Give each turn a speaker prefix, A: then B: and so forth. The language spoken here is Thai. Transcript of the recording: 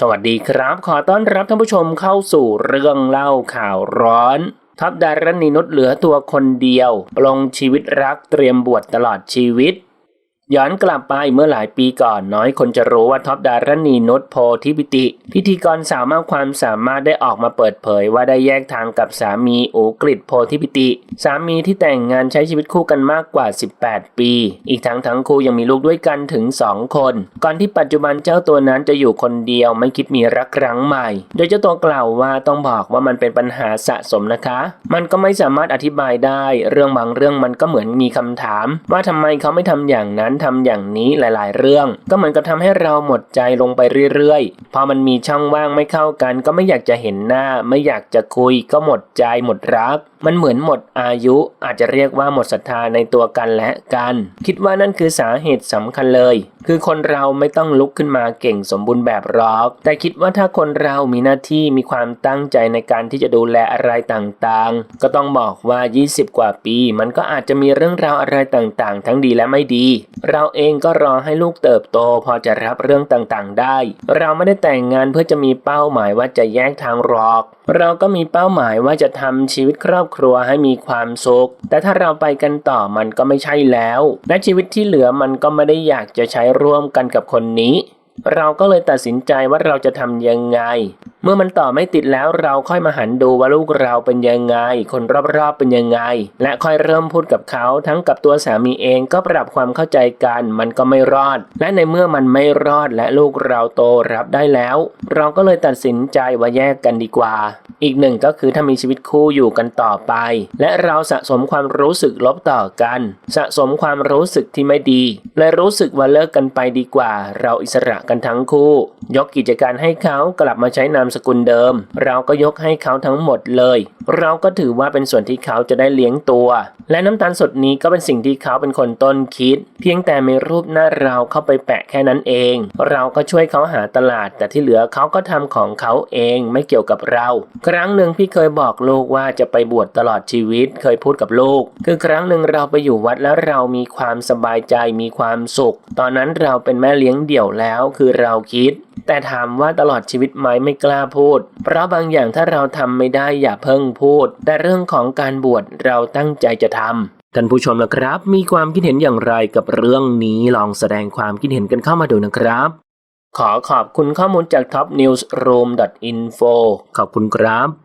A: สวัสดีครับ ขอต้อนรับท่านผู้ชมเข้าสู่เรื่องเล่าข่าวร้อน ทัพดารณีนุชเหลือตัวคนเดียว ปลงชีวิตรักเตรียมบวชตลอดชีวิต ย้อนกลับไปเมื่อหลายปีก่อนน้อยคนจะรู้ว่าท็อปดารณีนุชโพธิปิติ พิธีกรสาวมากความสามารถได้ออกมาเปิดเผยว่าได้แยกทางกับสามีอูกฤษโพธิปิติ สามีที่แต่งงานใช้ชีวิตคู่กันมากกว่า 18 ปี อีกทั้งทั้งคู่ยังมีลูกด้วยกันถึง 2 คน ก่อนที่ปัจจุบันเจ้าตัวนั้นจะอยู่คนเดียวไม่คิดมีรักครั้งใหม่ โดยเจ้าตัวกล่าวว่าต้องบอกว่ามันเป็นปัญหาสะสมนะคะ มันก็ไม่สามารถอธิบายได้ เรื่องบางเรื่องมันก็เหมือนมีคำถาม ว่าทำไมเขาไม่ทำอย่างนั้นทำอย่างนี้หลาย ๆ เรื่อง ก็เหมือนกับทำให้เราหมดใจลงไปเรื่อยๆ พอมันมีช่องว่างไม่เข้ากัน ก็ไม่อยากจะเห็นหน้า ไม่อยากจะคุย ก็หมดใจหมดรัก มันเหมือนหมดอายุอาจจะเรียกว่าหมดศรัทธาในตัวกันและกัน คิดว่านั่นคือสาเหตุสำคัญเลย คือคนเราไม่ต้องลุกขึ้นมาเก่งสมบูรณ์แบบหรอก แต่คิดว่าถ้าคนเรามีหน้าที่มีความตั้งใจในการที่จะดูแลอะไรต่างๆ ก็ต้องบอกว่า 20 กว่าปี มันก็อาจจะมีเรื่องราวอะไรต่างๆ ทั้งดีและไม่ดี เราเองก็รอให้ลูกเติบโต พอจะรับเรื่องต่างๆ ได้ เราไม่ได้แต่งงานเพื่อจะมีเป้าหมายว่าจะแยกทางหรอก เราก็มีเป้าหมายว่าจะทำชีวิตครอบครัวให้มีความสุข แต่ถ้าเราไปกันต่อมันก็ไม่ใช่แล้ว และชีวิตที่เหลือมันก็ไม่ได้อยากจะใช้ร่วมกันกับคนนี้ เราก็เลยตัดสินใจว่าเราจะทำยังไง เมื่อมันต่อไม่ติดแล้วเราค่อยมาหันดูว่าลูกเราเป็นยังไง คนรอบๆเป็นยังไง และค่อยเริ่มพูดกับเขาทั้งกับตัวสามีเองก็ปรับความเข้าใจกัน มันก็ไม่รอด และในเมื่อมันไม่รอดและลูกเราโตรับได้แล้ว เราก็เลยตัดสินใจว่าแยกกันดีกว่า อีกหนึ่งก็คือถ้ามีชีวิตคู่อยู่กันต่อไป และเราสะสมความรู้สึกลบต่อกัน สะสมความรู้สึกที่ไม่ดีเลยรู้สึกว่าเลิกกันไปดีกว่า เราอิสระกันทั้งคู่ ยกกิจการให้เขากลับมาใช้นามสกุลเดิม เราก็ยกให้เขาทั้งหมดเลย เราก็ถือว่าเป็นส่วนที่เขาจะได้เลี้ยงตัว และน้ำตาลสดนี้ก็เป็นสิ่งที่เขาเป็นคนต้นคิด เพียงแต่มีรูปหน้าเราเข้าไปแปะแค่นั้นเอง เราก็ช่วยเขาหาตลาด แต่ที่เหลือเขาก็ทำของเขาเองไม่เกี่ยวกับเรา ครั้งหนึ่งพี่เคยบอกลูกว่าจะไปบวชตลอดชีวิตเคยพูดกับลูก คือครั้งหนึ่งเราไปอยู่วัดแล้วเรามีความสบายใจมีความสุข ตอนนั้นเราเป็นแม่เลี้ยงเดี่ยวแล้วคือเราคิด แต่ถามว่าตลอดชีวิตไหมไม่กล้าพูด เพราะบางอย่างถ้าเราทำไม่ได้อย่าเพิ่งพูด แต่เรื่องของการบวชเราตั้งใจจะทำท่านผู้ชมนะครับ มีความคิดเห็นอย่างไรกับเรื่องนี้ลองแสดงความคิดเห็นกันเข้ามาดูนะครับ ขอขอบคุณข้อมูลจาก topnewsroom.info ขอบคุณครับ